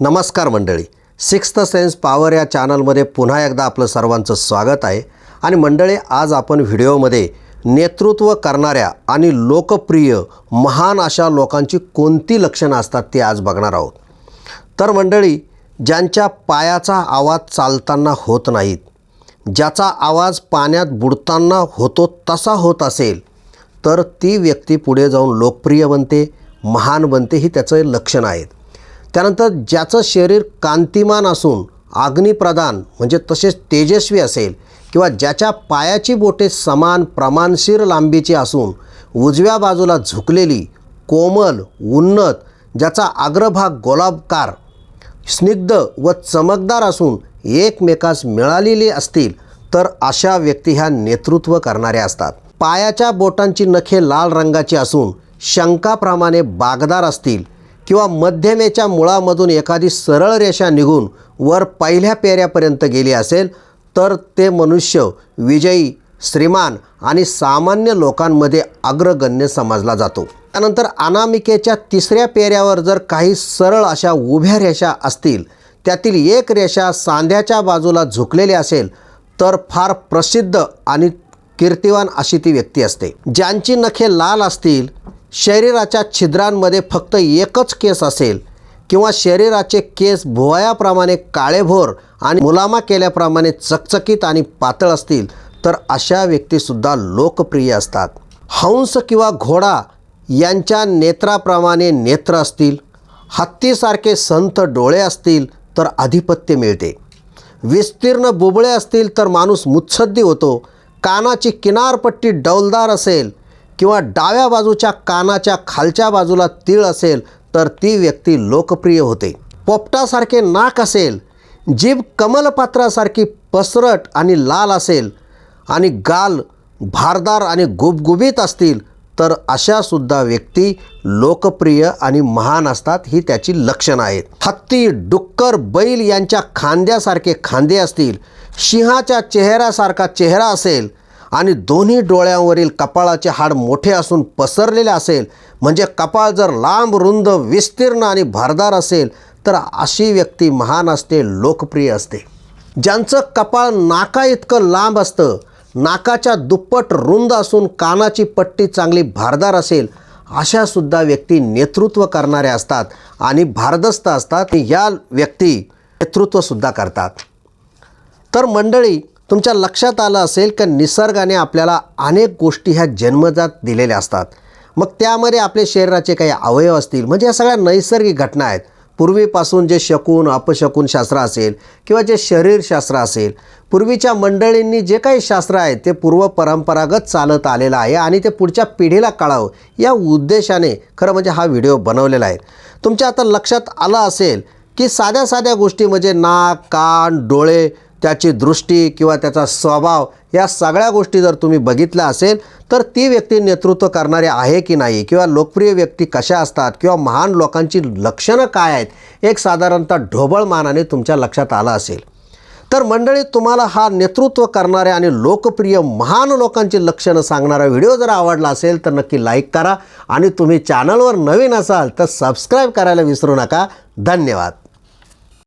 नमस्कार मंडळी. Sixth sense power या चॅनलमध्ये पुन्हा एकदा आपलं सर्वांचं स्वागत आहे. आणि मंडळी आज आपण व्हिडिओमध्ये नेतृत्व करणाऱ्या आणि लोकप्रिय महान अशा लोकांची कोणती लक्षणं असतात ते आज बघणार आहोत. तर मंडळी ज्यांच्या पायाचा आवाज चालताना होत नाहीत ज्याचा आवाज पाण्यात बुडताना होतो तसा होत असेल तर ती व्यक्ती पुढे जाऊन लोकप्रिय बनते महान बनते ही त्याचं लक्षण आहेत. त्यानंतर ज्याचं शरीर कांतिमान असून अग्निप्रधान म्हणजे तसेच तेजस्वी असेल किंवा ज्याच्या पायाची बोटे समान प्रमाणशीर लांबीची असून उजव्या बाजूला झुकलेली कोमल उन्नत ज्याचा अग्रभाग गोलाबकार स्निग्ध व चमकदार असून एकमेकास मिळालेली असतील तर अशा व्यक्ती ह्या नेतृत्व करणाऱ्या असतात. पायाच्या बोटांची नखे लाल रंगाची असून शंकाप्रमाणे बागदार असतील किंवा मध्यमेच्या मुळामधून एखादी सरळ रेषा निघून वर पहिल्या पेऱ्यापर्यंत गेली असेल तर ते मनुष्य विजयी श्रीमान आणि सामान्य लोकांमध्ये अग्रगण्य समजला जातो. त्यानंतर अनामिकेच्या तिसऱ्या पेऱ्यावर जर काही सरळ अशा उभ्या रेषा असतील त्यातील एक रेषा सांध्याच्या बाजूला झुकलेली असेल तर फार प्रसिद्ध आणि कीर्तिवान अशी ती व्यक्ती असते. ज्यांची नखे लाल असतील शरीराच्या छिद्रांमध्ये फक्त एकच केस असेल किंवा शरीराचे केस भुवयाप्रमाणे काळेभोर आणि मुलामा केल्याप्रमाणे चकचकीत आणि पातळ असतील तर अशा व्यक्तीसुद्धा लोकप्रिय असतात. हंस किंवा घोडा यांच्या नेत्राप्रमाणे नेत्र असतील हत्तीसारखे संत डोळे असतील तर आधिपत्य मिळते. विस्तीर्ण बुबळे असतील तर माणूस मुत्सद्दी होतो. कानाची किनारपट्टी डौलदार असेल किंवा डाव्या बाजूच्या कानाच्या खालच्या बाजूला तीळ असेल तर ती व्यक्ती लोकप्रिय होते. पोपटासारखे नाक असेल जीभ कमलपात्रासारखी पसरट आणि लाल असेल आणि गाल भारदार आणि गुबगुबीत असतील तर अशासुद्धा व्यक्ती लोकप्रिय आणि महान असतात ही त्याची लक्षणं आहेत. हत्ती डुक्कर बैल यांच्या खांद्यासारखे खांदे असतील सिंहाच्या चेहऱ्यासारखा चेहरा असेल आणि दोन्ही डोळ्यांवरील कपाळाचे हाड मोठे असून पसरलेले असेल म्हणजे कपाळ जर लांब रुंद विस्तीर्ण आणि भारदार असेल तर अशी व्यक्ती महान असते लोकप्रिय असते. ज्यांचं कपाळ नाका इतकं लांब असतं नाकाच्या दुप्पट रुंद असून कानाची पट्टी चांगली भारदार असेल अशासुद्धा व्यक्ती नेतृत्व करणाऱ्या असतात आणि भारदस्त असतात. या व्यक्ती नेतृत्वसुद्धा करतात. तर मंडळी तुमच्या लक्षात आलं असेल की निसर्गाने आपल्याला अनेक गोष्टी ह्या जन्मजात दिलेल्या असतात. मग त्यामध्ये आपल्या शरीराचे काही अवयव असतील म्हणजे या सगळ्या नैसर्गिक घटना आहेत. पूर्वीपासून जे शकून अपशकून शास्त्र असेल किंवा जे शरीरशास्त्र असेल पूर्वीच्या मंडळींनी जे काही शास्त्र आहे ते पूर्व परंपरागत चालत आलेलं आहे आणि ते पुढच्या पिढीला कळावं या उद्देशाने खरं म्हणजे हा व्हिडिओ बनवलेला आहे. तुमच्या आता लक्षात आलं असेल की साध्या साध्या गोष्टी म्हणजे नाक कान डोळे त्याची दृष्टी किंवा त्याचा स्वभाव या सगळ्या गोष्टी जर तुम्ही बघितल्या असेल तर ती व्यक्ती नेतृत्व करणारी आहे की नाही? किंवा लोकप्रिय व्यक्ती कशा असतात? किंवा महान लोकांची लक्षणं काय आहेत? एक साधारणतः ढोबळ मानाने तुमच्या लक्षात आलं असेल. तर मंडळी तुम्हाला हा नेतृत्व करणाऱ्या आणि लोकप्रिय महान लोकांची लक्षणं सांगणारा व्हिडिओ जर आवडला असेल तर नक्की लाईक करा आणि तुम्ही चॅनलवर नवीन असाल तर सबस्क्राईब करायला विसरू नका. धन्यवाद.